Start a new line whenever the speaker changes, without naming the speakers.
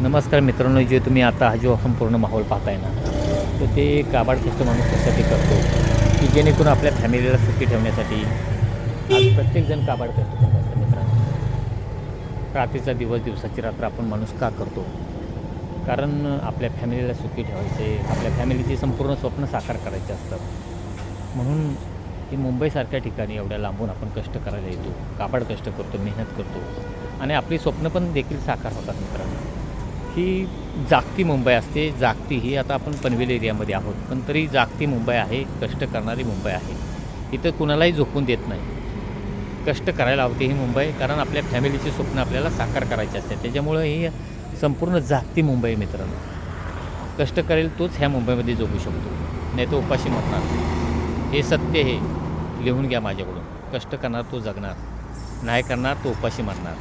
नमस्कार मित्रांनो जे तुम्ही आता हा जो संपूर्ण माहोल पाहताय ना तर ते काबाड कष्ट माणूस त्यासाठी करतो? की जेणेकरून आपल्या फॅमिलीला सुखी ठेवण्यासाठी? आज प्रत्येकजण काबाड कष्ट मित्रांनो. रात्रीचा दिवस दिवसाची रात्र आपण माणूस का करतो? कारण आपल्या फॅमिलीला सुखी ठेवायचे आपल्या फॅमिलीची संपूर्ण स्वप्न साकार करायचे असतात. म्हणून ही मुंबईसारख्या ठिकाणी एवढ्या लांबून आपण कष्ट करायला येतो काबाड कष्ट करतो मेहनत करतो. आणि आपली स्वप्न पण देखील साकार होतात मित्रांनो. ही जागती मुंबई असते. जागती ही आता आपण पनवेल एरियामध्ये आहोत. पण तरी जागती मुंबई आहे कष्ट करणारी मुंबई आहे. इथं कुणालाही झोपून देत नाही. कष्ट करायला हवते ही मुंबई कारण आपल्या फॅमिलीची स्वप्न आपल्याला साकार करायची असते. त्याच्यामुळं ही संपूर्ण जागती मुंबई मित्रांनो. कष्ट करेल तोच ह्या मुंबईमध्ये जगू शकतो. नाही तो उपाशी म्हणणार हे सत्य हे लिहून घ्या माझ्याकडून. कष्ट करणार तो जगणार. नाही करणार तो उपाशी मरणार.